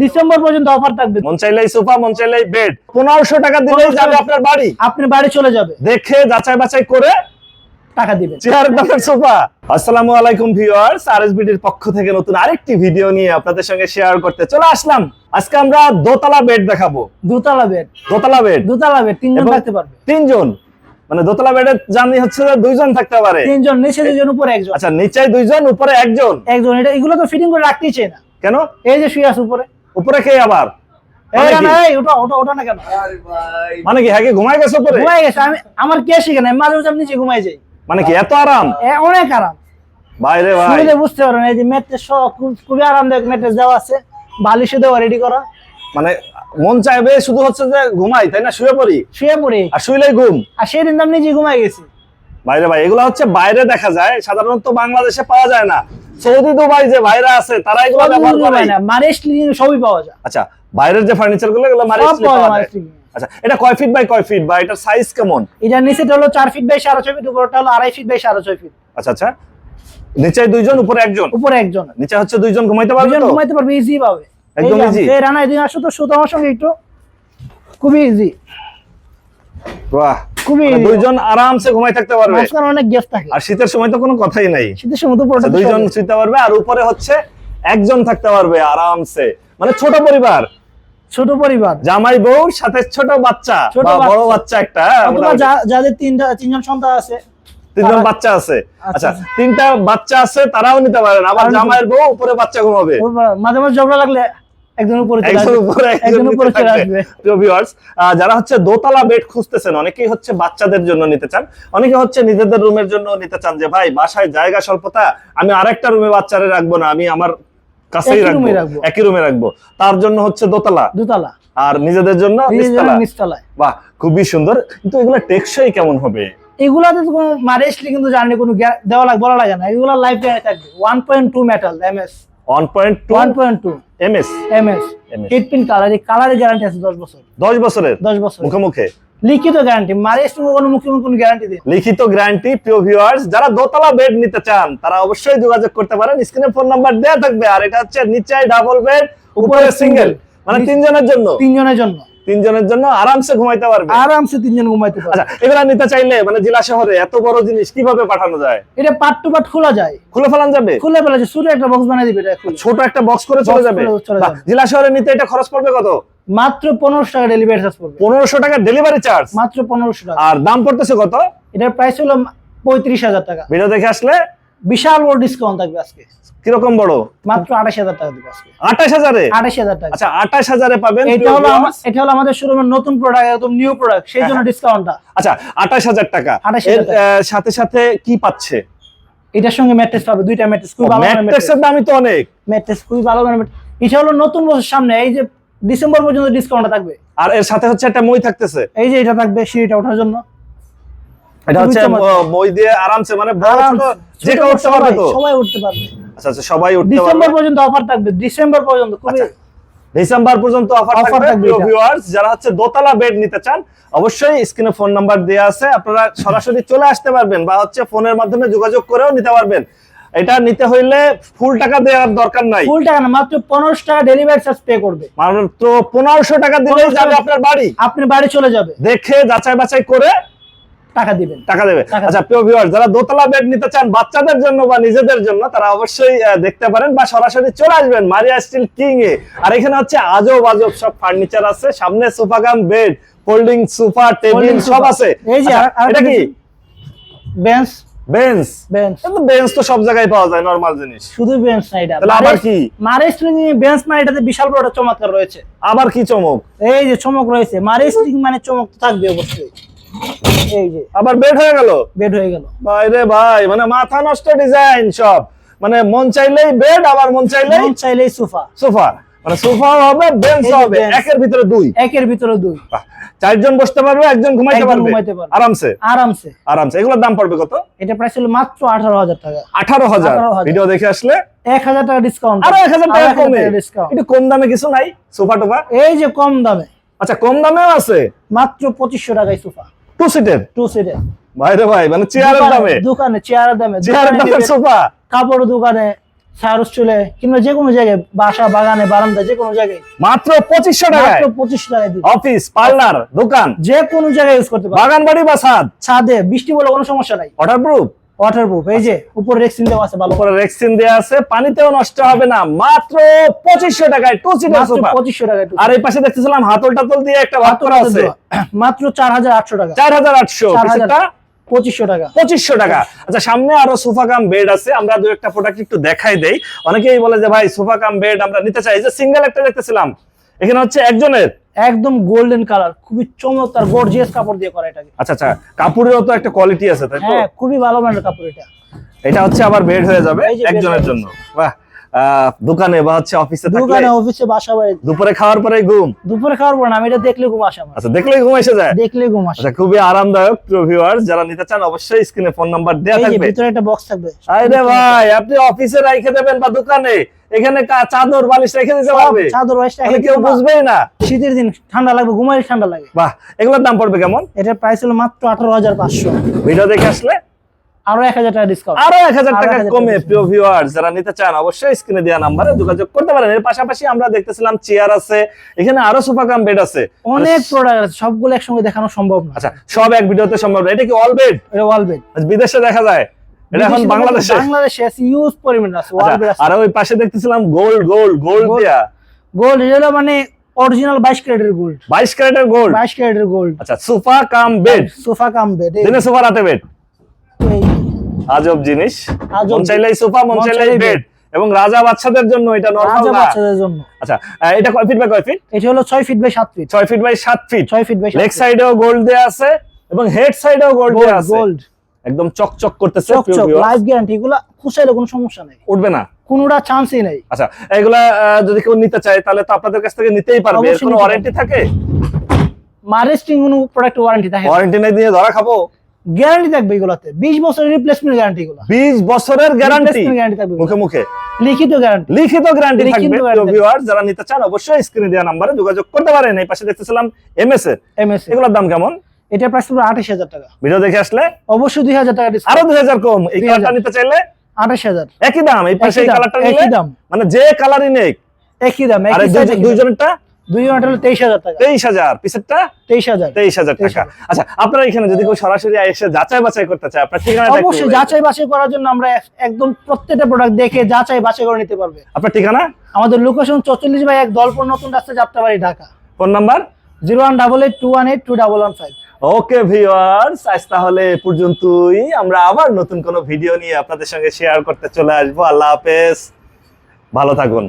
December পর্যন্ত offer থাকবে। মন চাইলেই সোফা মন চাইলেই বেড পনেরোশো টাকা দিলেই যাবে আপনার বাড়ি। আপনি বাড়ি চলে যাবে। দেখে যাচাই বাছাই করে টাকা দিবেন। চেয়ার দামের সোফা। আসসালামু আলাইকুম ভিউয়ার্স আরএসবিডির পক্ষ থেকে নতুন আরেকটি ভিডিও নিয়ে আপনাদের সঙ্গে শেয়ার করতে চলে আসলাম। আজকে আমরা দোতলা বেড দেখাবো। দুতলা বেড দোতলা বেড দুতলা বেড তিনজন থাকতে পারবে। তিনজন। মানে দোতলা জানি হচ্ছে দুইজন থাকতে পারে। তিনজন নিচে উপরে একজন। আচ্ছা নিচে দুইজন উপরে একজন? একজন এটা এগুলো তো ফিটিং করে রাখতেই চাই না। কেন? এই যে শুয়ে আছে উপরে। উপরে কে আবার। মানে কি? না, এই ওটা ওটা ওটা না কেন? মানে কি হ্যাঁ ঘুমাই গেছে উপরে? ঘুমাই গেছে আমি আমার কে শিখে নাই মাঝে মাঝে আমি নিচে ঘুমাই যাই। মানে কি এত আরাম? অনেক আরাম। বাইরে ভাই। বুঝতে এই যে ম্যাট্রেস খুবই আরামদায়ক ম্যাট্রেস দেওয়া আছে বালিশে দেওয়া রেডি করা। মানে মন চাইবে শুধু হচ্ছে যে ঘুমাই তাই না? শুয়ে পড়ি? শুয়ে পড়ি। আর শুইলেই ঘুম? আর সেদিন তো আমি নিজে ঘুমাই গেছি। বাইরে ভাই এগুলো হচ্ছে বাইরে দেখা যায় সাধারণত বাংলাদেশে পাওয়া যায় না। সৌদি দুবাই যে ভাইরা আছে তারা এগুলো ব্যবহার করে। না মারেস সবই পাওয়া যায়। আচ্ছা বাইরের যে ফার্নিচারগুলো এগুলো মারি সব পাওয়া যায়। আচ্ছা এটা কয় ফিট বাই কয় ফিট বা এটার সাইজ কেমন? এটা নিচেটা হলো চার ফিট বাই সাড়ে ছয় ফিট উপরটা হলো আড়াই ফিট বাই সাড়ে ছয় ফিট আচ্ছা আচ্ছা। নিচে দুইজন উপরে একজন? উপরে একজন। নিচে হচ্ছে দুইজন ঘুমাইতে পারবে দুজন তো? ঘুমাইতে পারবে ইজি পাবে একদম easy? এই রানা এদিন আসো তো শুধু আমার সঙ্গে একটু। খুবই ইজি বাহ। খুবই মানে দুইজন আরামসে ঘুমাই থাকতে পারবে। মাঝখানে অনেক গ্যাস থাকে। আর শীতের সময় তো কোনো কথাই নাই। শীতের সময় তো পুরোটা আচ্ছা, দুইজন শুতে পারবে আর উপরে হচ্ছে একজন থাকতে পারবে আরামসে। মানে ছোট পরিবার। ছোট পরিবার। জামাই বউ সাথে ছোট বাচ্চা বড় বাচ্চা। একটা অথবা যাদের তিনটা তিনজন সন্তান আছে তিনজন বাচ্চা আছে। আচ্ছা, আচ্ছা আচ্ছা। তিনটা বাচ্চা আছে তারাও নিতে পারেন আবার জামাইয়ের বউ উপরে বাচ্চা ঘুমাবে। মাঝে মাঝে ঝগড়া লাগলে একজন উপরে চলে একজন উপরে একজন একজন উপরে চলে আসবে। প্রিয় viewers, যারা হচ্ছে দোতলা বেড খুঁজতেছেন অনেকেই হচ্ছে বাচ্চাদের জন্য নিতে চান। অনেকে হচ্ছে নিজেদের রুমের জন্য নিতে চান যে ভাই বাসায় জায়গা স্বল্পতা আমি আরেকটা রুমে বাচ্চারে রাখব না আমি আমার কাছেই রাখব। একই রুমে রাখব। তার জন্য হচ্ছে দোতলা। দুতলা। আর নিজেদের জন্য নিচতলা। নিচতলায়। বাহ খুবই সুন্দর। কিন্তু এগুলো টেকসই কেমন হবে? এগুলাতে তো কোনো মারেসলি কিন্তু জানি কোনো দেওয়া লাগে বলা লাগে না। এগুলা লাইফ থাকবে। One point two metal MS MS MS colour এই কালারের গ্যারান্টি আছে দশ বছর দশ বছরের? দশ বছর মুখে লিখিত গ্যারান্টি মারেস্ট কোনো মুখে কোনো গ্যারান্টি লিখিত গ্যারান্টি প্রিয় ভিউয়ার্স যারা দোতলা বেড নিতে চান তারা অবশ্যই যোগাযোগ করতে পারেন। স্ক্রিনে ফোন নাম্বার দেওয়া থাকবে আর এটা হচ্ছে নিচে ডাবল বেড উপরে সিঙ্গেল মানে তিনজনের জন্য? তিনজনের জন্য। তিনজনের জন্য আরামসে ঘুমাইতে পারবে। আরামসে তিনজন ঘুমাইতে পারে আচ্ছা এগুলা নিতে চাইলে মানে জেলা শহরে এত বড় জিনিস কীভাবে পাঠানো যায়? এটা পার্ট টু পার্ট খোলা যায়। খুলে ফেলান যাবে? খুলে ফেলেছে ছোট একটা বক্স বানিয়ে দিবে এটা। ছোট একটা বক্স করে চলে যাবে। জেলা শহরে নিতে এটা খরচ পড়বে কত? মাত্র পনেরোশো টাকা ডেলিভারি চার্জ পড়বে। পনেরোশো টাকা ডেলিভারি চার্জ মাত্র পনেরোশো টাকা। আর দাম পড়তেছে কত? এটার প্রাইস হলো পঁয়ত্রিশ হাজার টাকা। ভিডিও দেখে আসলে বিশাল বড় ডিসকাউন্ট থাকবে আজকে। কীরকম বড়? মাত্র আঠাশ হাজার টাকা দেবো আজকে। আঠাশ হাজারে? আঠাশ হাজার টাকা। আচ্ছা আঠাশ হাজারে পাবেন এটা হলো এটা হলো আমাদের শোরুমের নতুন প্রোডাক্ট একদম নিউ প্রোডাক্ট সেই জন্য ডিসকাউন্টটা আচ্ছা আঠাশ হাজার টাকা। 28,000 এর সাথে সাথে কি পাচ্ছে? এটার সঙ্গে ম্যাট্রেস পাবে দুইটা ম্যাট্রেস খুবই ভালো মানের ম্যাট্রেক্সের দামই তো অনেক। ম্যাট্রেস খুবই ভালো এটা হলো নতুন বছর সামনে এই যে ডিসেম্বর পর্যন্ত ডিসকাউন্টটা থাকবে। আর এর সাথে হচ্ছে একটা মই থাকতেছে। এই যে এটা থাকবে সিঁড়িটা ওঠার জন্য। এটা হচ্ছে। মই দিয়ে আরামসে মানে বড় ছোট যে কেউ উঠতে পারবে তো সবাই উঠতে পারবে। আচ্ছা আচ্ছা সবাই উঠতে ডিসেম্বর পর্যন্ত অফার থাকবে ডিসেম্বর পর্যন্ত খুবই আচ্ছা, ডিসেম্বর পর্যন্ত অফার থাকবে। ভিউয়ার্স যারা হচ্ছে দোতলা বেড নিতে চান অবশ্যই স্ক্রিনে ফোন নাম্বার দেওয়া আছে। আপনারা সরাসরি চলে আসতে পারবেন বা হচ্ছে ফোনের মাধ্যমে যোগাযোগ করেও নিতে পারবেন। এটা নিতে হইলে ফুল টাকা দেওয়ার দরকার নাই। ফুল টাকা না মাত্র পনেরোশো টাকা ডেলিভারি চার্জ পে করবে। মাত্র পনেরোশো টাকা দিলেই 1500 যাবে আপনার বাড়ি। আপনি বাড়ি চলে যাবে। দেখে যাচাই বাছাই করে টাকা দিবেন। টাকা দেবে। আচ্ছা প্রিয় ভিউয়ার যারা দোতলা বেড নিতে চান বাচ্চাদের জন্য বা নিজেদের জন্য তারা অবশ্যই দেখতে পারেন বা সরাসরি চলে আসবেন মারিয়া স্টিল কিং এ। আর এখানে হচ্ছে আজব আজব সব ফার্নিচার আছে। সামনে sofa cum bed folding sofa table সব আছে। এই যে আচ্ছা, এটা কি? বেঞ্চ বেঞ্চ বেঞ্চ বেঞ্চ তো সব জায়গায় পাওয়া যায় নরমাল জিনিস। শুধু বেঞ্চ না এটা। তাহলে আবার কি? বেঞ্চ মানে এটাতে বিশাল বড় একটা চমৎকার রয়েছে। আবার কি চমক? এই যে চমক রয়েছে। মারে স্প্রিং মানে চমক তো থাকবে অবশ্যই। এই যে। আবার বেড হয়ে গেল? বেড হয়ে গেল। বাইরে ভাই মানে মাথা নষ্ট ডিজাইন সব। মানে মন চাইলেই বেড আবার মন চাইলেই মন চাইলেই সোফা সোফা মানে সোফা হবে বেঞ্চ হবে একের ভিতরে দুই। একের ভিতরে দুই। চারজন বসতে পারবে একজন ঘুমাইতে পারবে। আরামসে? আরামসে। আরামসে। এগুলোর দাম পড়বে কত? এটা প্রাইস হলো মাত্র আঠারো হাজার টাকা। আঠারো হাজার। 18,000 ভিডিও দেখে আসলে এক হাজার টাকা ডিসকাউন্ট আরও এক হাজার টাকা কমে। ডিসকাউন্ট একটু কম দামে কিছু নাই? সোফা টোফা এই যে কম দামে। আচ্ছা কম দামেও আছে? মাত্র পঁচিশশো টাকায় সোফা টু সিটের টু সিটের ভাইরে ভাই মানে চেয়ারের দামে? দোকানে চেয়ারের দামে। চেয়ারের দামে সোফা? কাপড় দোকানে সারস চলে কিংবা যে কোনো জায়গায় বাসা বাগানে বারান্দা যে কোনো জায়গায়। মাত্র পঁচিশশো টাকা মাত্র পঁচিশ টাকা দিবে। অফিস পার্লার দোকান? যে কোনো জায়গায় ইউজ করতে পারবে। বাগান বাড়ি বা ছাদ? ছাদে বৃষ্টি বলে কোনো সমস্যা নাই। ওয়াটার প্রুফ ওয়াটার প্রুফ এই যে উপরে রেক্সিন দেওয়া আছে ভালো উপরে রেক্সিন দেওয়া আছে পানিতেও নষ্ট হবে না মাত্র পঁচিশশো টাকায় টু সিটার মাত্র সোফা পঁচিশশো টাকায় আর এই পাশে দেখতেছিলাম হাতল টাতল দিয়ে একটা ভাত করা আছে। মাত্র চার হাজার আটশো টাকা। চার হাজার আটশো চার হাজার। পিছেরটা পঁচিশশো টাকা। পঁচিশশো টাকা। আচ্ছা সামনে আরও সোফা কাম বেড আছে আমরা দু একটা প্রোডাক্ট একটু দেখাই দেই। অনেকেই বলে যে ভাই সোফা কাম বেড আমরা নিতে চাই। যে সিঙ্গেল একটা দেখতেছিলাম। এখানে হচ্ছে একজনের একদম গোল্ডেন কালার খুবই চমৎকার গর্জিয়াস কাপড় দিয়ে করা এটাকে। আচ্ছা আচ্ছা কাপড়েরও তো একটা কোয়ালিটি আছে তাই তো? হ্যাঁ খুবই ভালো মানের কাপড় এটা। এটা হচ্ছে আবার বেড হয়ে যাবে একজনের জন্য। বাহ দোকানে বা হচ্ছে অফিসে দোকানে অফিসে বাসা বাড়ি দুপুরে খাওয়ার পরে ঘুম? দুপুরে খাওয়ার পর না আমি এটা দেখলে ঘুম আসে আচ্ছা দেখলেই ঘুম এসে যায়? দেখলে ঘুম আসে। আচ্ছা খুবই আরামদায়ক ভিউয়ার্স যারা নিতে চান অবশ্যই স্ক্রিনে ফোন নাম্বার দেওয়া এই যে থাকবে। ভিতরে একটা বক্স থাকবে। আরে ভাই আপনি অফিসে রেখে দেবেন বা দোকানে এখানে চাদর বালিশ রেখে দিতে পারবে। চাদর ওয়াইসটা তাহলে কেউ বুঝবেই না। শীতের দিন ঠান্ডা লাগবে ঘুমাইলে ঠান্ডা লাগে। বাহ এগুলোর দাম পড়বে কেমন? এটার প্রাইস হলো মাত্র আঠারো হাজার পাঁচশো। ভিডিও দেখে আসলে আরও এক হাজার টাকা ডিসকাউন্ট আরও এক হাজার আরও টাকা কমে প্রিয় ভিউয়ার্স যারা নিতে চান অবশ্যই স্ক্রিনে দেওয়া নাম্বারে যোগাযোগ করতে পারেন। এর পাশাপাশি আমরা দেখতেছিলাম চেয়ার আছে এখানে আরও সোফা কাম বেড আছে। অনেক প্রোডাক্ট আছে সবগুলো একসঙ্গে দেখানো সম্ভব না। আচ্ছা সব এক ভিডিওতে সম্ভব না। এটা কি অল বেড এটা ওয়াল বেড বিদেশে দেখা যায়। এটা এখন বাংলাদেশে। বাংলাদেশে আছে ইউজ পরিমাণ আছে ওয়াল বেড আচ্ছা, আছে। আর ওই পাশে দেখতেছিলাম গোল্ড গোল্ড গোল্ড। দিয়া। গোল্ড এটা মানে অরিজিনাল বাইশ ক্যারেটের গোল্ড বাইশ ক্যারেটের গোল্ড বাইশ ক্যারেটের গোল্ড আচ্ছা sofa cum bed sofa cum bed দিনে সোফা রাতে বেড আজব জিনিস। মন চাইলেই সোফা মন চাইলেই বেড এবং রাজা বাচ্চাদের জন্য এটা নরমাল রাজা না। বাচ্চাদের জন্য। আচ্ছা এটা কয় ফিট বাই কয় ফিট এটা হলো ছয় ফিট বাই সাত ফিট ছয় ফিট বাই সাত ফিট ছয় ফিট বাই লেগ সাইডেও গোল্ড দেয়া আছে এবং হেড সাইডেও গোল্ড দেয়া আছে। গোল্ড একদম চকচক করতেছে চক প্রিয় চক viewers। লাইফ গ্যারান্টি এগুলা খুচাইলে কোনো সমস্যা নেই। উঠবে না। কোনোটা চান্সই নেই। আচ্ছা এগুলা যদি কেউ নিতে চায় তাহলে তো আপনাদের কাছ থেকে নিতেই পারবে। এর কোনো ওয়ারেন্টি থাকে? মারেস্টিং কোনো প্রোডাক্ট ওয়ারেন্টি থাকে? ওয়ারেন্টি নাই দিয়ে ধরা খাব। গ্যারান্টি থাকবে এগুলাতে। বিশ বছরের রিপ্লেসমেন্ট গ্যারান্টি এগুলো। বিশ বছরের গ্যারান্টি গ্যারান্টি থাকবে মুখে মুখে। লিখিত গ্যারান্টি লিখিত গ্যারান্টি থাকবে। guarantee থাকবে। যারা নিতে চান অবশ্যই স্ক্রিনে দেওয়া নম্বরে যোগাযোগ করতে পারেন। এই পাশে দেখতেছিলাম এমএস এর। এমএস এগুলোর দাম কেমন? এটা প্রাইস পুরো আঠাশ হাজার টাকা। ভিডিও দেখে আসলে? অবশ্যই দুই হাজার টাকা আরও ডিসকাউন্ট দুই হাজার কম। এই কালারটা নিতে চাইলে? আঠাশ হাজার। একই দাম। এই পাশে এই কালারটা একই দাম। মানে যে কালারই নেই একই দাম। আর একই। দুইজনেরটা? দুই হলো তেইশ হাজার টাকা। তেইশ হাজার পিসেরটা? তেইশ হাজার। তেইশ হাজার টাকা। আচ্ছা আপনারা এখানে যদি কেউ সরাসরি এসে যাচাই বাছাই করতে চায় আপনার ঠিকানাটা অবশ্যই যাচাই বাছাই করার জন্য আমরা একদম প্রত্যেকটা প্রোডাক্ট দেখে যাচাই বাছাই করে নিতে পারবে। আপনার ঠিকানা? আমাদের লোকেশন চৌচল্লিশ বাই এক দলপুর নতুন রাস্তা Jatrabari Dhaka. Phone number? Zero one double eight two one eight two double one five. Okay viewers আজ তাহলে এ পর্যন্তই। আমরা আবার নতুন কোনো ভিডিও নিয়ে আপনাদের সঙ্গে শেয়ার করতে চলে আসব। আল্লাহ হাফেজ। ভালো থাকুন।